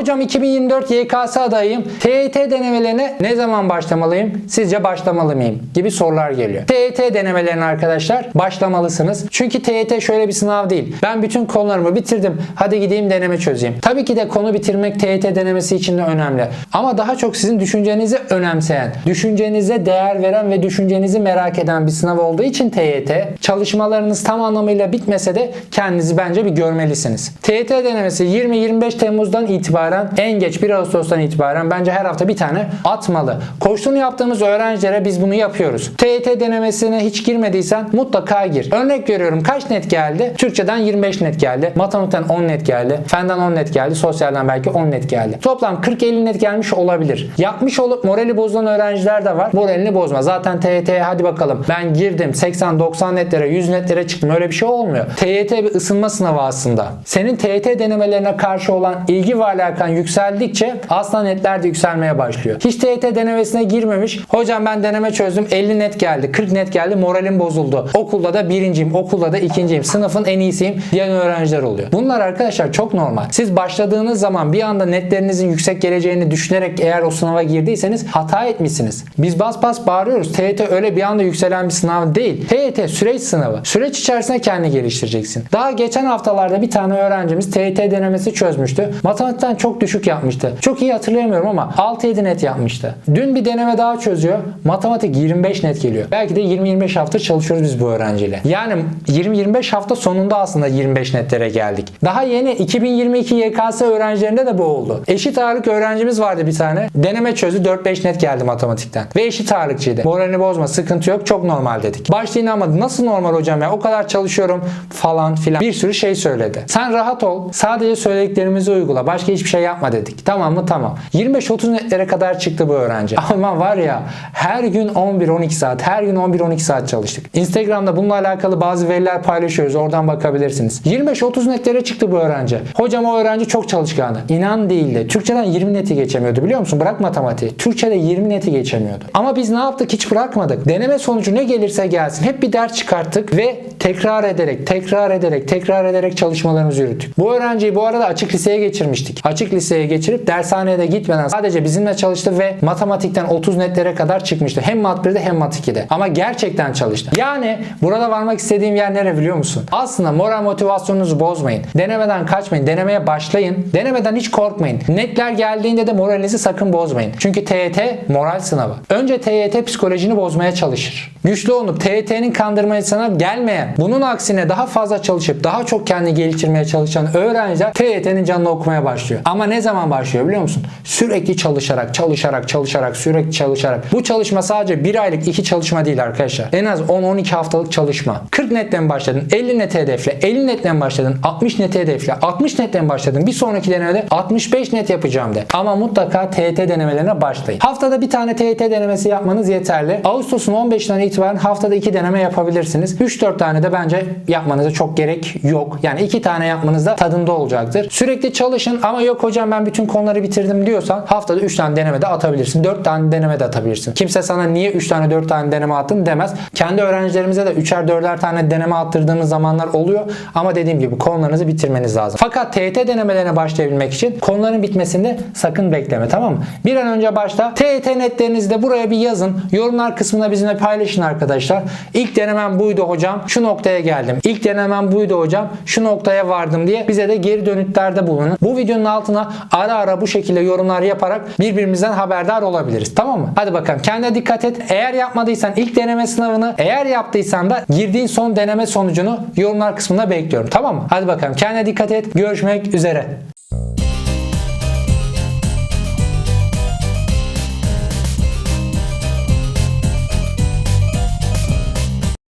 Hocam 2024 YKS adayım. TYT denemelerine ne zaman başlamalıyım? Sizce başlamalı mıyım? Gibi sorular geliyor. TYT denemelerine arkadaşlar başlamalısınız. Çünkü TYT şöyle bir sınav değil. Ben bütün konularımı bitirdim. Hadi gideyim deneme çözeyim. Tabii ki de konu bitirmek TYT denemesi için de önemli. Ama daha çok sizin düşüncenizi önemseyen, düşüncenize değer veren ve düşüncenizi merak eden bir sınav olduğu için TYT çalışmalarınız tam anlamıyla bitmese de kendinizi bence bir görmelisiniz. TYT denemesi 20-25 Temmuz'dan itibaren en geç 1 Ağustos'tan itibaren bence her hafta bir tane atmalı. Koştuğunu yaptığımız öğrencilere biz bunu yapıyoruz. TYT denemesine hiç girmediysen mutlaka gir. Örnek veriyorum kaç net geldi? Türkçeden 25 net geldi. Matematikten 10 net geldi. Fenden 10 net geldi. Sosyalden belki 10 net geldi. Toplam 40-50 net gelmiş olabilir. Yapmış olup morali bozulan öğrenciler de var. Moralini bozma. Zaten TYT'ye hadi bakalım ben girdim 80-90 netlere 100 netlere çıktım. Öyle bir şey olmuyor. TYT bir ısınma sınavı aslında. Senin TYT denemelerine karşı olan ilgi ve alakan yükseldikçe aslında netler de yükselmeye başlıyor. Hiç TYT denemesine girmemiş. Hocam ben deneme çözdüm 50 net geldi 40 net geldi moralim bozuldu. Okulda da birinciyim okulda da ikinciyim sınıfın en iyisiyim diyen öğrenciler oluyor. Bunlar arkadaşlar çok normal. Siz başladığınız zaman bir anda netlerinizin yüksek geleceğini düşünerek eğer o sınava girdiyseniz hata etmişsiniz. Biz bas bas bağırıyoruz. TYT öyle bir anda yükselen bir sınav değil. TYT süreç sınavı. Süreç içerisinde kendini geliştireceksin. Daha geçen haftalarda bir tane öğrencimiz TYT denemesi çözmüştü. Matematikten çok düşük yapmıştı. Çok iyi hatırlayamıyorum ama 6-7 net yapmıştı. Dün bir deneme daha çözüyor. Matematik 25 net geliyor. Belki de 20-25 hafta çalışıyoruz biz bu öğrenciyle. Yani 20-25 hafta sonunda aslında 25 netlere geldik. Daha yeni 2022 YKS öğrencilerinde de bu oldu. Eşit ağırlık öğrencimiz vardı bir tane. Deneme çözdü 4-5 net geldi matematikten. Ve eşit ağırlıkçıydı. Moralini bozma sıkıntı yok çok normal dedik. Başta inanmadı. Nasıl normal hocam ya o kadar çalışıyorum falan filan. Bir sürü şey söyledi. Sen rahat ol. Sadece söylediklerimizi uygula. Başka hiçbir şey yapma dedik. Tamam mı? Tamam. 25-30 netlere kadar çıktı bu öğrenci. Ama var ya her gün 11-12 saat, her gün 11-12 saat çalıştık. Instagram'da bununla alakalı bazı veriler paylaşıyoruz. Oradan bakabilirsiniz. 25-30 netlere çıktı bu öğrenci. Hocam o öğrenci çok çalışkanı. İnan değildi. Türkçeden 20 neti geçemiyordu biliyor musun? Bırak matematiği. Türkçede 20 neti geçemiyordu. Ama biz ne yaptık? Hiç bırakmadık. Deneme sonucu ne gelirse gelsin. Hep bir ders çıkarttık ve tekrar ederek, tekrar ederek, tekrar ederek çalışmalarımızı yürüttük. Bu öğrenciyi bu arada açık liseye geçirmiştik. Açık liseye geçirip dershaneye de gitmeden sadece bizimle çalıştı ve matematikten 30 netlere kadar çıkmıştı. Hem mat 1'de hem mat 2'de. Ama gerçekten çalıştı. Yani burada varmak istediğim yer nere biliyor musun? Aslında moral motivasyonunuzu bozmayın. Denemeden kaçmayın. Denemeye başlayın. Denemeden hiç korkmayın. Netler geldiğinde de moralinizi sakın bozmayın. Çünkü TYT moral sınavı. Önce TYT psikolojini bozmaya çalışır. Güçlü olup TYT'nin kandırmacısına gelmeyen, bunun aksine daha fazla çalışıp daha çok kendini geliştirmeye çalışan öğrenciler TYT'nin canını okumaya başlıyor. Ama ne zaman başlıyor biliyor musun? Sürekli çalışarak, çalışarak, çalışarak, sürekli çalışarak. Bu çalışma sadece bir aylık iki çalışma değil arkadaşlar. En az 10-12 haftalık çalışma. 40 netten başladın, 50 net hedefle, 50 netten başladın, 60 net hedefle, 60 netten başladın. Bir sonraki denemede 65 net yapacağım de. Ama mutlaka TYT denemelerine başlayın. Haftada bir tane TYT denemesi yapmanız yeterli. Ağustos'un 15'inden itibaren haftada 2 deneme yapabilirsiniz. 3-4 tane de bence yapmanıza çok gerek yok. Yani 2 tane yapmanız da tadında olacaktır. Sürekli çalışın ama yok hocam ben bütün konuları bitirdim diyorsan haftada 3 tane deneme de atabilirsin. 4 tane deneme de atabilirsin. Kimse sana niye 3 tane 4 tane deneme attın demez. Kendi öğrencilerimize de 3'er 4'er tane deneme attırdığımız zamanlar oluyor. Ama dediğim gibi konularınızı bitirmeniz lazım. Fakat TYT denemelerine başlayabilmek için konuların bitmesinde sakın bekleme tamam mı? Bir an önce başla. TYT netlerinizi de buraya bir yazın. Yorumlar kısmına bizimle paylaşın arkadaşlar. İlk denemem buydu hocam. Şu noktaya geldim. İlk denemem buydu hocam. Şu noktaya vardım diye bize de geri dönütlerde bulunun. Bu videonun altına ara ara bu şekilde yorumlar yaparak birbirimizden haberdar olabiliriz. Tamam mı? Hadi bakalım. Kendine dikkat et. Eğer yapmadıysan ilk deneme sınavını, eğer yaptıysan da girdiğin son deneme sonucunu yorumlar kısmına bekliyorum. Tamam mı? Hadi bakalım. Kendine dikkat et. Görüşmek üzere.